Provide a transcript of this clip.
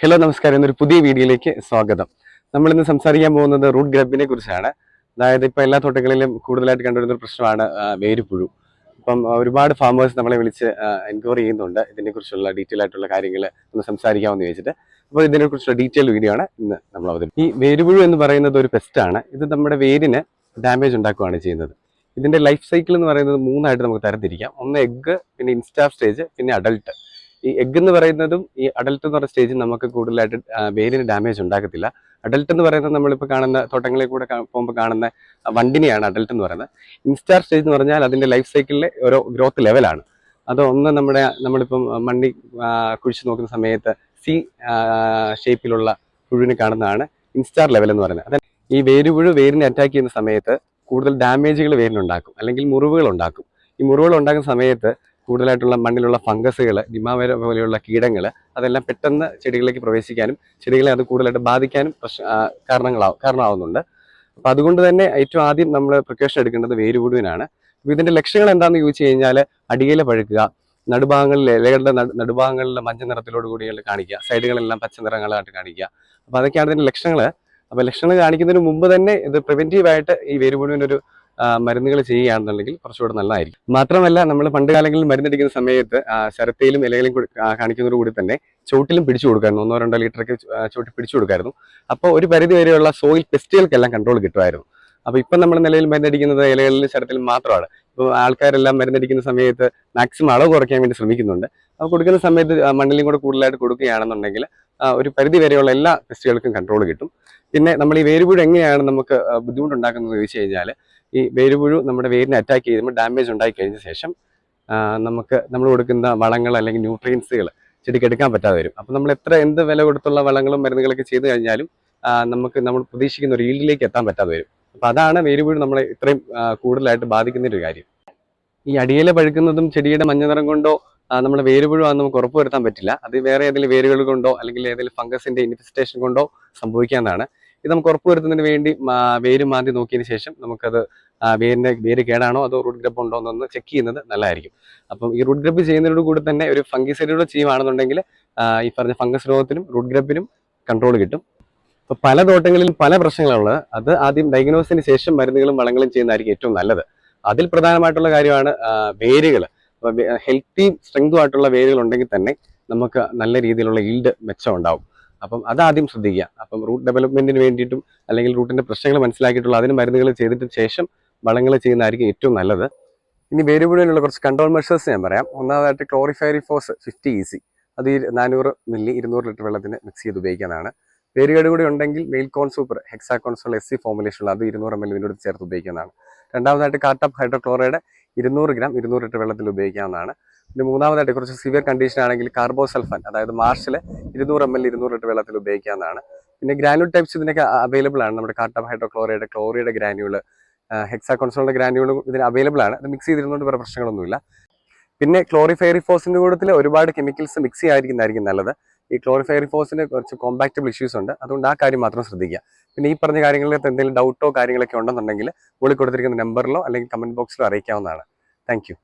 Hello നമസ്കാരം. എന്നൊരു പുതിയ വീഡിയോയിലേക്ക് സ്വാഗതം. നമ്മൾ ഇന്ന് സംസാരിക്കാൻ പോകുന്നത് റൂട്ട് ഗ്രബിനെ കുറിച്ചാണ്. അതായത് ഇപ്പോൾ എല്ലാ തോട്ടങ്ങളിലും കൂടുതലായിട്ട് കണ്ടുവരുന്ന ഒരു പ്രശ്നമാണ് വേരുപുഴു. അപ്പം ഒരുപാട് ഫാമേഴ്സ് നമ്മളെ വിളിച്ച് എൻക്വയറി ചെയ്യുന്നുണ്ട്. ഇതിനെക്കുറിച്ചുള്ള ഡീറ്റെയിൽ ആയിട്ടുള്ള കാര്യങ്ങൾ ഒന്ന് സംസാരിക്കാമെന്ന് ചോദിച്ചിട്ട്. അപ്പോൾ ഇതിനെക്കുറിച്ചുള്ള ഡീറ്റെയിൽ വീഡിയോ ആണ് ഇന്ന് നമ്മൾ അവതരി ഈ വേരുപുഴു എന്ന് പറയുന്നത് ഒരു പെസ്റ്റാണ് ഇത് നമ്മുടെ വേരിന് ഡാമേജ് ഉണ്ടാക്കുകയാണ് ചെയ്യുന്നത്. ഇതിന്റെ ലൈഫ് സൈക്കിൾ എന്ന് പറയുന്നത് മൂന്നായിട്ട് നമുക്ക് തരംതിരിക്കാം. ഒന്ന് എഗ്ഗ് പിന്നെ ഇൻസ്റ്റാർ സ്റ്റേജ് പിന്നെ അഡൾട്ട് ഈ എഗ് എന്ന് പറയുന്നതും ഈ അഡൽട്ട് എന്ന് പറയുന്ന സ്റ്റേജിൽ നമുക്ക് കൂടുതലായിട്ട് ആ, വേരിന് ഡാമേജ് ഉണ്ടാക്കത്തില്ല. അഡൽട്ട് എന്ന് പറയുന്നത് നമ്മളിപ്പോൾ കാണുന്ന തോട്ടങ്ങളിൽ കൂടെ പോകുമ്പോൾ കാണുന്ന വണ്ടിനെയാണ് അഡൽട്ട് എന്ന് പറയുന്നത്. ഇൻസ്റ്റാർ സ്റ്റേജ് എന്ന് പറഞ്ഞാൽ അതിന്റെ ലൈഫ് സൈക്കിളിലെ ഓരോ ഗ്രോത്ത് ലെവലാണ് അത് ഒന്ന് നമ്മുടെ നമ്മളിപ്പം മണ്ണി കുഴിച്ച് നോക്കുന്ന സമയത്ത് സി ഷേപ്പിലുള്ള പുഴുവിനെ കാണുന്നതാണ് ഇൻസ്റ്റാർ ലെവൽ എന്ന് പറയുന്നത്. അതായത് ഈ വേരുപുഴു വേരിനെ അറ്റാക്ക് ചെയ്യുന്ന സമയത്ത് കൂടുതൽ ഡാമേജുകൾ വേരിനുണ്ടാക്കും. അല്ലെങ്കിൽ മുറിവുകൾ ഉണ്ടാക്കും. ഈ മുറിവുകൾ ഉണ്ടാക്കുന്ന സമയത്ത് കൂടുതലായിട്ടുള്ള മണ്ണിലുള്ള ഫംഗസുകൾ ഡിമാവര പോലെയുള്ള കീടങ്ങൾ അതെല്ലാം പെട്ടെന്ന് ചെടികളിലേക്ക് പ്രവേശിക്കാനും ചെടികളെ അത് കൂടുതലായിട്ട് ബാധിക്കാനും പ്രശ്ന കാരണങ്ങളാവും കാരണമാവുന്നുണ്ട്. അപ്പോൾ അതുകൊണ്ട് തന്നെ ഏറ്റവും ആദ്യം നമ്മൾ പ്രിക്കോഷൻ എടുക്കേണ്ടത് വേരുപുഴുവിനാണ് അപ്പോൾ ഇതിന്റെ ലക്ഷ്യങ്ങൾ എന്താണെന്ന് ചോദിച്ചു കഴിഞ്ഞാൽ അടിയിലെ പഴുക്കുക നടുഭാഗങ്ങളിൽ ഇലകളുടെ നടു നടുഭാഗങ്ങളിൽ മഞ്ഞ നിറത്തിലോട് കൂടി കാണിക്കുക സൈഡുകളെല്ലാം പച്ച നിറങ്ങളായിട്ട് കാണിക്കുക. അപ്പോൾ അതൊക്കെയാണ് ഇതിന്റെ ലക്ഷണങ്ങൾ അപ്പോൾ ലക്ഷണങ്ങൾ കാണിക്കുന്നതിന് മുമ്പ് തന്നെ ഇത് പ്രിവെന്റീവായിട്ട് ഈ വേരുപുഴുവിനൊരു മരുന്നുകൾ ചെയ്യുകയാണെന്നുണ്ടെങ്കിൽ കുറച്ചുകൂടെ നല്ലതായിരിക്കും. മാത്രമല്ല നമ്മൾ പണ്ട് കാലങ്ങളിൽ മരുന്നടിക്കുന്ന സമയത്ത് ശരത്തിലും ഇലയിലും കൂടി- കൂടി തന്നെ ചോട്ടിലും പിടിച്ചു കൊടുക്കായിരുന്നു. ഒന്നോ രണ്ടോ ലിറ്ററൊക്കെ ചോട്ടിൽ പിടിച്ചു കൊടുക്കായിരുന്നു. അപ്പോൾ ഒരു പരിധി വരെയുള്ള സോയിൽ പെസ്റ്റുകൾക്കെല്ലാം കൺട്രോൾ കിട്ടുമായിരുന്നു. അപ്പോൾ ഇപ്പം നമ്മൾ നിലയിൽ മരുന്നടിക്കുന്നത് ഇലകളിലും ശരത്തിലും മാത്രമാണ്. ഇപ്പോൾ ആൾക്കാരെല്ലാം മരുന്നടിക്കുന്ന സമയത്ത് മാക്സിമം അളവ് കുറയ്ക്കാൻ വേണ്ടി ശ്രമിക്കുന്നുണ്ട്. അപ്പോൾ കൊടുക്കുന്ന സമയത്ത് മണ്ണിലും കൂടെ കൂടുതലായിട്ട് കൊടുക്കുകയാണെന്നുണ്ടെങ്കിൽ ഒരു പരിധി വരെയുള്ള എല്ലാ പെസ്റ്റുകൾക്കും കൺട്രോൾ കിട്ടും. പിന്നെ നമ്മൾ ഈ വേരുപുഴ എങ്ങനെയാണ് നമുക്ക് ബുദ്ധിമുട്ടുണ്ടാക്കുന്നത് ചോദിച്ചു കഴിഞ്ഞാൽ ഈ വേരുപുഴു നമ്മുടെ വേരിനെ അറ്റാക്ക് ചെയ്യുമ്പോൾ ഡാമേജ് ഉണ്ടായി കഴിഞ്ഞ ശേഷം നമുക്ക് നമ്മൾ കൊടുക്കുന്ന വളങ്ങൾ അല്ലെങ്കിൽ ന്യൂട്രിയൻസുകൾ ചെടിക്ക് എടുക്കാൻ പറ്റാതെ വരും. അപ്പം നമ്മൾ എത്ര എന്ത് വില കൊടുത്തുള്ള വളങ്ങളും മരുന്നുകളൊക്കെ ചെയ്തു കഴിഞ്ഞാലും നമുക്ക് നമ്മൾ പ്രതീക്ഷിക്കുന്ന ഒരു ഈൽഡിലേക്ക് എത്താൻ പറ്റാതെ വരും. അപ്പം അതാണ് വേരുപുഴു നമ്മളെ ഇത്രയും കൂടുതലായിട്ട് ബാധിക്കുന്ന ഒരു കാര്യം. ഈ അടിയിലെ പഴുക്കുന്നതും ചെടിയുടെ മഞ്ഞനിറം കൊണ്ടോ നമ്മൾ വേരുപുഴു ആണെന്ന് നമുക്ക് ഉറപ്പുവരുത്താൻ പറ്റില്ല. അത് വേറെ ഏതെങ്കിലും വേരുകൾ കൊണ്ടോ അല്ലെങ്കിൽ ഏതെങ്കിലും ഫംഗസിന്റെ ഇൻഫെസ്റ്റേഷൻ കൊണ്ടോ സംഭവിക്കാവുന്നതാണ്. ഇത് നമുക്ക് ഉറപ്പുവരുത്തുന്നതിന് വേണ്ടി വേര് മാന്തി നോക്കിയതിന് ശേഷം നമുക്കത് വേരിന്റെ വേര് കേടാണോ അതോ റൂട്ട് ഗ്രബ് ഉണ്ടോ എന്നൊന്ന് ചെക്ക് ചെയ്യുന്നത് നല്ലതായിരിക്കും. അപ്പം ഈ റൂട്ട് ഗ്രബ് ചെയ്യുന്നതിനോട് കൂടി തന്നെ ഒരു ഫംഗിസൈഡിലൂടെ ചെയ്യുവാണെന്നുണ്ടെങ്കിൽ ഈ പറഞ്ഞ ഫംഗസ് രോഗത്തിനും റൂട്ട് ഗ്രബിനും കൺട്രോൾ കിട്ടും. അപ്പോൾ പല തോട്ടങ്ങളിലും പല പ്രശ്നങ്ങളുള്ളത്. അത് ആദ്യം ഡയഗ്നോസിന് ശേഷം മരുന്നുകളും വളങ്ങളും ചെയ്യുന്നതായിരിക്കും ഏറ്റവും നല്ലത്. അതിൽ പ്രധാനമായിട്ടുള്ള കാര്യമാണ് വേരുകൾ ഹെൽത്തി സ്ട്രെങ്തുമായിട്ടുള്ള വേരുകൾ ഉണ്ടെങ്കിൽ തന്നെ നമുക്ക് നല്ല രീതിയിലുള്ള ഈൽഡ് മെച്ചം ഉണ്ടാവും. അപ്പം അതാദ്യം ശ്രദ്ധിക്കുക. അപ്പം റൂട്ട് ഡെവലപ്മെന്റിന് വേണ്ടിയിട്ടും അല്ലെങ്കിൽ റൂട്ടിന്റെ പ്രശ്നങ്ങൾ മനസ്സിലാക്കിയിട്ടുള്ള അതിന് മരുന്നുകൾ ചെയ്തിട്ട് ശേഷം വളങ്ങൾ ചെയ്യുന്നതായിരിക്കും ഏറ്റവും നല്ലത്. ഇനി വേരുപുഴയിലുള്ള കുറച്ച് കൺട്രോൾ മെഷേഴ്സ് ഞാൻ പറയാം. ഒന്നാമതായിട്ട് ക്ലോറിഫൈറിഫോസ് ഫിഫ്റ്റി ഇ സി അത് ഈ നാനൂറ് മില്ലി ഇരുന്നൂറ് ലിറ്റർ വെള്ളത്തിന് മിക്സ് ചെയ്ത് ഉപയോഗിക്കാനാണ്. വേരുകേട് കൂടി ഉണ്ടെങ്കിൽ മെയിൽകോൺ സൂപ്പർ ഹെക്സാകോൺസോൾ എസ് സി ഫോമുലേഷനുള്ള അത് ഇരുന്നൂറ് എം എൽ ഇതിനോട് ചേർത്ത് ഉപയോഗിക്കുന്നതാണ് രണ്ടാമതായിട്ട് കാർട്ടപ്പ് ഹൈഡ്രോക്ലോറൈഡ് ഇരുന്നൂറ് ഗ്രാം ഇരുന്നൂറ് ലിറ്റർ വെള്ളത്തിൽ ഉപയോഗിക്കാവുന്നതാണ്. പിന്നെ മൂന്നാമതായിട്ട് കുറച്ച് സിവിയർ കണ്ടീഷൻ ആണെങ്കിൽ കാർബോസൾഫാൻ അതായത് മാർഷിൽ ഇരുന്നൂറ് എം എൽ ഇരുന്നൂറ് ലിറ്റർ വെള്ളത്തിൽ ഉപയോഗിക്കാവുന്നതാണ് പിന്നെ ഗ്രാനുൾ ടൈപ്സ് ഇതിനൊക്കെ അവൈലബിൾ ആണ്. നമ്മുടെ കാർട്ടം ഹൈഡ്രോക്ലോറൈഡ് ക്ലോറിയുടെ ഗ്രാനുകൾ ഹെക്സാകോൺസോളിന്റെ ഗ്രാനുകളും ഇതിന് അവൈലബിൾ ആണ്. അത് മിക്സ് ചെയ്തിരുന്നതുകൊണ്ട് വേറെ പ്രശ്നങ്ങളൊന്നുമില്ല. പിന്നെ ക്ലോറിഫൈറിഫോസിന്റെ കൂട്ടത്തിൽ ഒരുപാട് കെമിക്കൽസ് മിക്സ് ചെയ്യാതിരിക്കുന്നതായിരിക്കും നല്ലത്. ഈ ക്ലോറിഫയറിഫോസിന് കുറച്ച് കോമ്പാക്റ്റബിൾ ഇഷ്യൂസ് ഉണ്ട്. അതുകൊണ്ട് ആ കാര്യം മാത്രം ശ്രദ്ധിക്കുക. പിന്നെ ഈ പറഞ്ഞ കാര്യങ്ങളിലത്തെ എന്തെങ്കിലും ഡൗട്ടോ കാര്യങ്ങളൊക്കെ ഉണ്ടെന്നുണ്ടെങ്കിൽ മുകളിൽ കൊടുത്തിരിക്കുന്ന നമ്പറിലോ അല്ലെങ്കിൽ കമന്റ് ബോക്സിലോ അറിയിക്കാവുന്നതാണ്. താങ്ക്